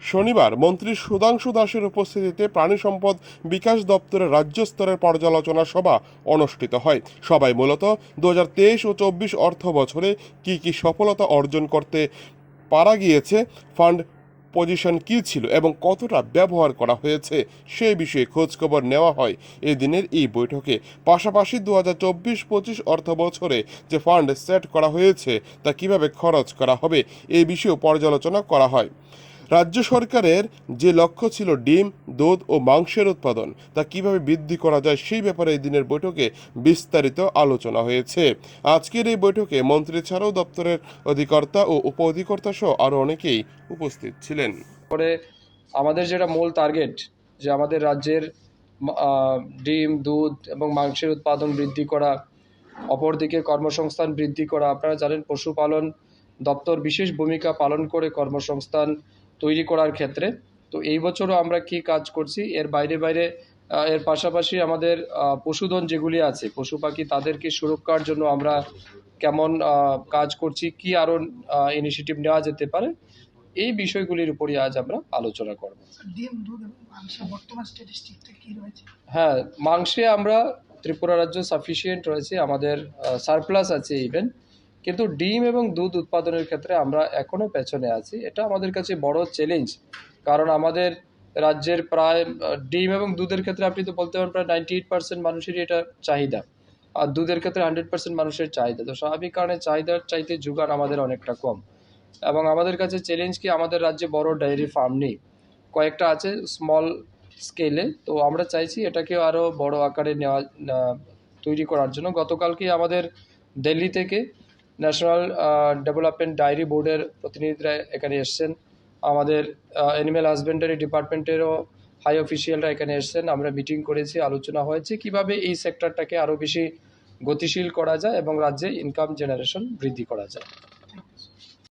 শনিবার মন্ত্রী সুধাংশু দাসের উপস্থিতিতে প্রাণী সম্পদ বিকাশ দপ্তরের রাজ্য স্তরের পর্যালোচনা সভা অনুষ্ঠিত হয়। সবাই মূলত দু হাজার তেইশ ও চব্বিশ অর্থ বছরে কি কি সফলতা অর্জন করতে পারা গিয়েছে, ফান্ড পজিশন কী ছিল এবং কতটা ব্যবহার করা হয়েছে সেই বিষয়ে খোঁজখবর নেওয়া হয় এই দিনের এই বৈঠকে। পাশাপাশি দু হাজার চব্বিশ পঁচিশ অর্থ বছরে যে ফান্ড সেট করা হয়েছে তা কীভাবে খরচ করা হবে এই বিষয়েও পর্যালোচনা করা হয়। রাজ্য সরকারের যে লক্ষ্য ছিল ডিম, দুধ ও মাংসের উৎপাদন, তা কীভাবে বৃদ্ধি করা যায় সেই ব্যাপারে এই দিনের বৈঠকে বিস্তারিত আলোচনা হয়েছে। আজকের এই বৈঠকে মন্ত্রী ছাড়াও দপ্তরের অধিকর্তা ও উপ অধিকর্তা সহ আরও অনেকেই উপস্থিত ছিলেন। পরে আমাদের যেটা মূল টার্গেট যে আমাদের রাজ্যের ডিম, দুধ এবং মাংসের উৎপাদন বৃদ্ধি করা, অপরদিকে কর্মসংস্থান বৃদ্ধি করা, আপনারা জানেন পশুপালন দপ্তর বিশেষ ভূমিকা পালন করে কর্মসংস্থান তৈরি করার ক্ষেত্রে। তো এই বছরও আমরা কি কাজ করছি এর বাইরে বাইরে এর পাশাপাশি আমাদের পশুধন যেগুলি আছে পশু পাখি তাদেরকে সুরক্ষার জন্য আমরা কেমন কাজ করছি কি আরও ইনিশিয়েটিভ নেওয়া যেতে পারে এই বিষয়গুলির উপরই আজ আমরা আলোচনা করব। হ্যাঁ মাংসে আমরা ত্রিপুরা রাজ্য সাফিসিয়েন্ট রয়েছে আমাদের সারপ্লাস আছে ইভেন কিন্তু ডিম এবং দুধ উৎপাদনের ক্ষেত্রে আমরা এখনও পেছনে আছি। এটা আমাদের কাছে বড় চ্যালেঞ্জ কারণ আমাদের রাজ্যের প্রায়, ডিম এবং দুধের ক্ষেত্রে আপনি তো বলতে পারেন প্রায় নাইনটি এইট পার্সেন্ট মানুষেরই এটা চাহিদা, আর দুধের ক্ষেত্রে হান্ড্রেড পার্সেন্ট মানুষের চাহিদা। তো স্বাভাবিক কারণে চাহিদার চাইতে যোগান আমাদের অনেকটা কম। এবং আমাদের কাছে চ্যালেঞ্জ কি, আমাদের রাজ্যে বড় ডায়েরি ফার্ম নেই। কয়েকটা আছে স্মল স্কেলে তো আমরা চাইছি এটাকে আরও বড় আকারে নেওয়া তৈরি করার জন্য। গতকালকে আমাদের দিল্লি থেকে ন্যাশনাল ডেভেলপমেন্ট ডায়েরি বোর্ডের প্রতিনিধিরা এখানে এসছেন। আমাদের অ্যানিম্যাল হাজবেন্ডারি ডিপার্টমেন্টেরও হাই অফিসিয়ালরা এখানে এসছেন। আমরা মিটিং করেছি, আলোচনা হয়েছে কীভাবে এই সেক্টরটাকে আরও বেশি গতিশীল করা যায় এবং রাজ্যে ইনকাম জেনারেশন বৃদ্ধি করা যায়।